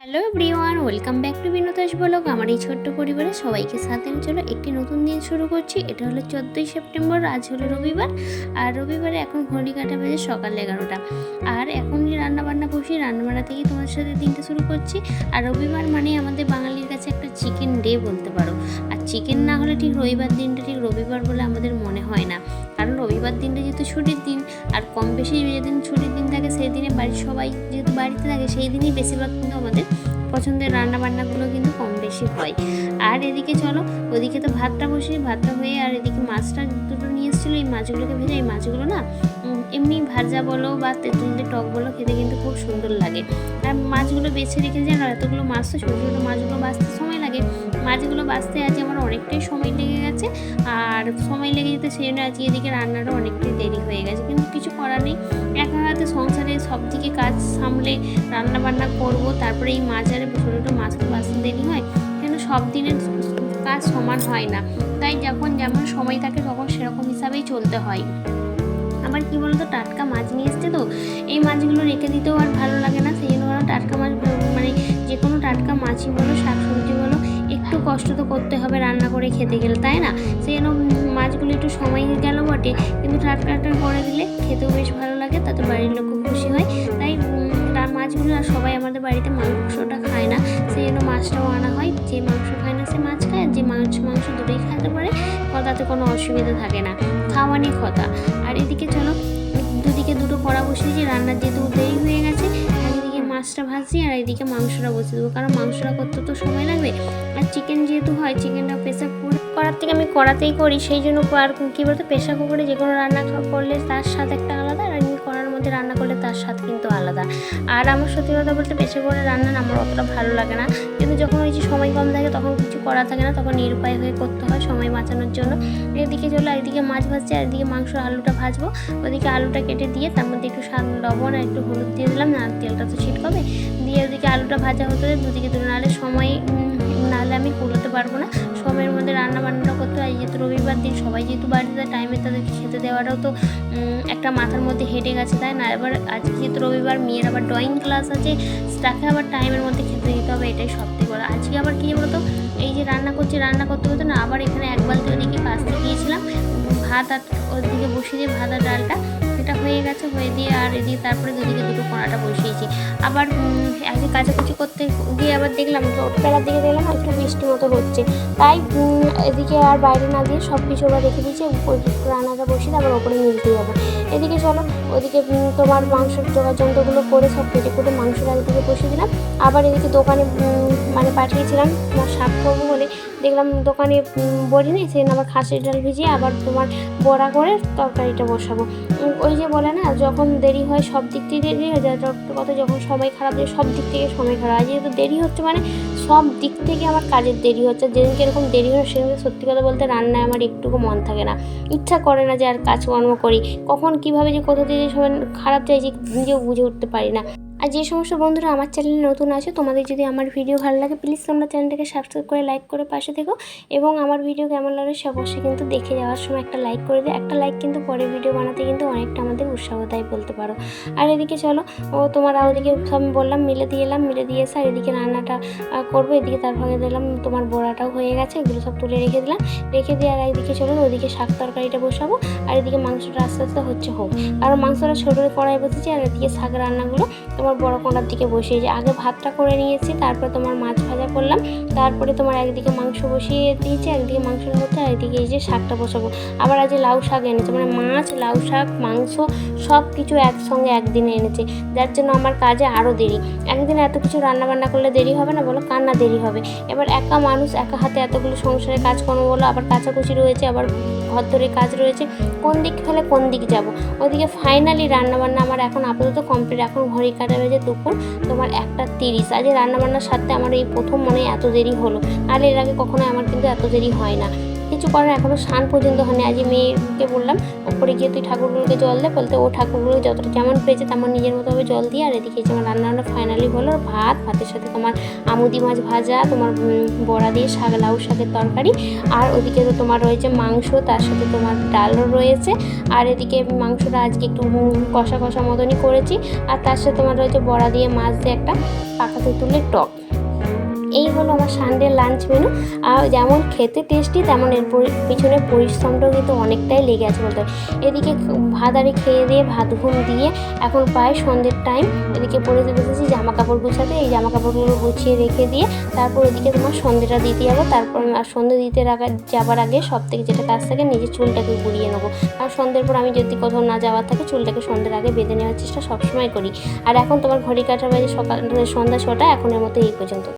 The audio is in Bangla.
Hello everyone, welcome back to Binodas blog. আমার এই ছোট্ট পরিবারের সবাইকে সাথে আমি চলো একটি নতুন দিন শুরু করছি। এটা হলো চোদ্দোই সেপ্টেম্বর, আজ হলো রবিবার। আর রবিবারে এখন ঘড়ি কাটা বাজে সকাল এগারোটা। আর এখন যে রান্না বান্না বসি, রান্নাবান্না থেকেই তোমার সাথে দিনটা শুরু করছি। আর রবিবার মানে আমাদের বাঙালির কাছে একটা চিকেন ডে বলতে পারো। আর চিকেন না হলে ঠিক রবিবার দিনটা ঠিক রবিবার বলে আমাদের মনে হয় না। কারণ রবিবার দিনটা যেহেতু ছুটির দিন, আর কম বেশি যেদিন ছুটির দিন থাকে সেই দিনে বাড়ির সবাই যেহেতু বাড়িতে থাকে সেই দিনই বেশিরভাগ কিন্তু আমাদের পছন্দের রান্না বান্নাগুলো কিন্তু কম বেশি হয়। আর এদিকে চলো, ওদিকে তো ভাতটা বসে ভাতটা হয়ে আর এদিকে মাছটা দুটো নিয়ে এসেছিল, এই মাছগুলোকে ভেজে, এই মাছগুলো না এমনি ভাজা বলো বা তেঁতুল দিয়ে টক বলো খেতে কিন্তু খুব সুন্দর লাগে। আর মাছগুলো বেছে রেখে যেন এতগুলো মাছ তো ছোটো ছোটো মাছগুলো বাঁচতে সময় লাগে। মাছগুলো বাঁচতে আজ আমার অনেকটাই সময় লেগে গেছে। আর সময় লেগে যেতে সেই জন্য আজকে এদিকে রান্নাটা অনেকটাই দেরি হয়ে গেছে। কিন্তু কিছু করার নেই। একা হাতে সংসারে সব দিকে কাজ সামলে রান্না বান্না করব, তারপরে এই মাছ আর ছোটো ছোটো মাছ তো বাঁচতে দেরি হয়। কেন সব দিনের কাজ সমান হয় না। তাই যখন যেমন সময় থাকে তখন সেরকম হিসাবেই চলতে হয়। আবার কি বলতো, টাটকা মাছ নিয়ে এসছে তো, এই মাছগুলো রেখে দিতেও আর ভালো লাগে না। সেই জন্য টাটকা মাছ মানে যে কোনো টাটকা মাছই বলো একটু কষ্ট তো করতে হবে রান্না করে খেতে গেলে, তাই না? সেই জন্য মাছগুলো একটু সময় গেল বটে, কিন্তু টাটকাটা করে দিলে খেতেও বেশ ভালো লাগে, তাতে বাড়ির লোকও খুশি হয়। তাই মাছগুলো আর সবাই আমাদের বাড়িতে মাংসটা খায় না, সেই জন্য মাছটাও আনা হয়। যে মাংস খায় না সে মাছ খায়, আর যে মাছ, মাংস দুটোই খেতে পারে তাতে কোনো অসুবিধা থাকে না, খাওয়া নিয়ে কথা। আর এদিকে চলো, দুদিকে দুটো কড়া বসিয়েছি, রান্নার যেহেতু দেরি হয়ে গেছে মাছটা ভাজি আর এদিকে মাংসটা বসিয়ে দেবো। কারণ মাংসটা করতে তো সময় লাগবে। আর চিকেন যেহেতু হয় চিকেনটা প্রেসার করার থেকে আমি করাতেই করি, সেই জন্য আর কী বলতো প্রেশার কুকারে যে কোনো রান্না করলে তার সাথে একটা তার স্বাদ কিন্তু আলাদা। আর আমার সত্যি কথা বলতে প্রেসার করে রান্না আমার অতটা ভালো লাগে না। কিন্তু যখন ওই যে সময় কম থাকে, তখন কিছু করা থাকে না, তখন নিরুপায় হয়ে করতে হয় সময় বাঁচানোর জন্য। এদিকে চলো, এদিকে মাছ ভাজছে, আর এদিকে মাংস আলুটা ভাজবো। ওদিকে আলুটা কেটে দিয়ে তার মধ্যে একটু স্বাদ, লবণ আর একটু হলুদ দিয়ে দিলাম না তেলটা তো ছিটকবে। দিয়ে ওদিকে আলুটা ভাজা হতে দুদিকে দুটো, নাহলে সময় নাহলে আমি কুলোতে পারব না। সময়ের মধ্যে রান্না বান্নাটা করতে হয়। যেহেতু রবিবার দিন, সবাই যেহেতু বাড়িতে টাইমে তাদেরকে খেতে দেওয়াটাও তো একটা মাথার মধ্যে হেঁটে গেছে তাই না? এবার আজকে যেহেতু রবিবার, মেয়ের আবার ড্রয়িং ক্লাস আছে তাকে আবার টাইমের মধ্যে খেতে দিতে হবে, এটাই সব থেকে বড়। আজকে আবার কী বলতো, এই যে রান্না করছি, রান্না করতে করতে না, আবার এখানে এক বালতি ওদিকে কাচতে গিয়েছিলাম ভাত আর ওদিকে বসিয়ে দিয়ে ভাত আর ডালটা এটা হয়ে গেছে, হয়ে দিয়ে আর এদিকে তারপরে দুদিকে দুটো কড়াটা বসিয়েছি। আবার আগে কাচাকুচি করতে গিয়ে দেখলাম বেলার দিকে দেখলাম একটু বৃষ্টি মতো হচ্ছে। তাই এদিকে আর বাইরে না দিয়ে সব কিছু ওরা রেখে দিয়েছি রান্নাটা বসিয়ে আবার ওপরে মিলতে যাবে এদিকে চলো, ওদিকে তোমার মাংসের জোগাড় যন্ত্রগুলো করে সব কেটে কুটে মাংসটা একদিকে বসিয়ে দিলাম। আবার এদিকে দোকানে মানে পাঠিয়েছিলাম তোমার শাক করব বলে। দেখলাম দোকানে বড়ি নেই সেদিন আবার খাসির ডাল ভিজিয়ে আবার তোমার বড়া করে তরকারিটা বসাবো। ওই যে বলে না, যখন দেরি হয় সব দিক থেকে দেরি হয়ে যায় কথা যখন সময় খারাপ যায় সব দিক থেকে সময় খারাপ আর যেহেতু দেরি হচ্ছে মানে সব দিক থেকে আমার কাজের দেরি হচ্ছে। যেদিনকে এরকম দেরি হয় সেদিনকে সত্যি কথা বলতে রান্নায় আমার একটুকু মন থাকে না। ইচ্ছা করে না যে আর কাজকর্ম করি। কখন কীভাবে যে কোথা থেকে যে খারাপ চাইছি, নিজেও বুঝে উঠতে পারি না। আর যে সমস্ত বন্ধুরা আমার চ্যানেলে নতুন আছে, তোমাদের যদি আমার ভিডিও ভালো লাগে প্লিজ তোমরা চ্যানেলটাকে সাবস্ক্রাইব করে লাইক করে পাশে থেকো। এবং আমার ভিডিও কেমন লাগে সে অবশ্যই কিন্তু দেখে যাওয়ার সময় একটা লাইক করে দিও। একটা লাইক কিন্তু পরে ভিডিও বানাতে কিন্তু অনেকটা আমাদের উৎসাহ দেয় বলতে পারো। আর এদিকে চলো, ও তোমার ওদিকে সব বললাম, মিলে দিয়ে এলাম, মিলে দিয়ে এসে আর এদিকে রান্নাটা করব। এদিকে তারপরে দিলাম, তোমার বড়াটাও হয়ে গেছে। এগুলো সব তুলে রেখে দিলাম। রেখে দিয়ে আর এদিকে চলো, ওদিকে শাক তরকারিটা বসাবো। আর এদিকে মাংসটা আস্তে আস্তে হচ্ছে হোক। আর মাংসটা ছোটো কড়াই বসেছি, আর এদিকে শাক রান্নাগুলো তোমার বড় কোঁড়ার দিকে বসিয়েছি আগে ভাতটা করে নিয়েছি, তারপর তোমার মাছ ভাজা করলাম, তারপরে তোমার একদিকে মাংস বসিয়ে দিয়েছি, একদিকে মাংসের মধ্যে একদিকে এই যে শাকটা বসাবো। আবার আজ লাউ শাক এনেছে মানে মাছ, লাউ শাক, মাংস সব কিছু একসঙ্গে একদিনে এনেছে। যার জন্য আমার কাজে আরও দেরি। একদিনে এত কিছু রান্না বান্না করলে দেরি হবে না বলো? কান্না দেরি হবে? এবার একা মানুষ, একা হাতে এতগুলো সংসারে কাজকর্ম বলো, আবার কাচাকুচি রয়েছে, আবার ঘর ধরে কাজ রয়েছে, কোন দিক ফেলে কোন দিক যাব? ওদিকে ফাইনালি রান্নাবান্না আমার এখন আপাতত কমপ্লিট এখন ঘড়ি কাটা বেজে দুপুর, তোমার একটা তিরিশ। আজ রান্নাবান্নার সাথে আমার এই প্রথম মনে এত দেরি হলো। আর এর আগে কখনোই আমার কিন্তু এত দেরি হয় না। কিছু করার এখনও স্নান পর্যন্ত হয়নি। আজ মেয়েকে বললাম, ওপরে গিয়ে তুই ঠাকুরগুলোকে জল দে, বলতে ও ঠাকুরগুলো যতটা যেমন পেয়েছে তেমন নিজের মতোভাবে জল দিয়ে, আর এদিকে যেমন রান্না বান্না ফাইনালি হলো ভাত, ভাতের সাথে তোমার আমুদি মাছ ভাজা, তোমার বড়া দিয়ে শাক, লাউ শাকের তরকারি, আর ওদিকে তো তোমার রয়েছে মাংস, তার সাথে তোমার ডালও রয়েছে, আর এদিকে মাংসটা আজকে একটু কষা কষা মতনই করেছি, আর তার সাথে তোমার রয়েছে বড়া দিয়ে মাছ দিয়ে একটা পাকা তুলে টক। এই হলো আমার সানডে লাঞ্চ মেনু আর যেমন খেতে টেস্টি তেমন এর পিছনে পরিশ্রমটাও কিন্তু অনেকটাই লেগে আছে বলতে। এদিকে ভাত আরে খেয়ে দিয়ে, ভাত ঘুম দিয়ে এখন প্রায় সন্ধ্যের টাইম এদিকে পরে বসেছি জামা কাপড় গুছাতে। এই জামা কাপড়গুলো গুছিয়ে রেখে দিয়ে তারপর এদিকে তোমার সন্ধ্যেটা দিতে যাব। তারপর আর সন্ধ্যে দিতে রাখা, যাবার আগে সব থেকে যেটা কাজ থাকে নিজের চুলটাকে গুড়িয়ে নেব। আর সন্ধ্যের পর আমি যদি কোথাও না যাওয়ার থাকে চুলটাকে সন্ধ্যের আগে বেঁধে নেওয়ার চেষ্টা সবসময় করি। আর এখন তোমার ঘড়ি কাটার বাজে সকাল, সন্ধ্যা ছটা, এখনের মতো এই পর্যন্ত।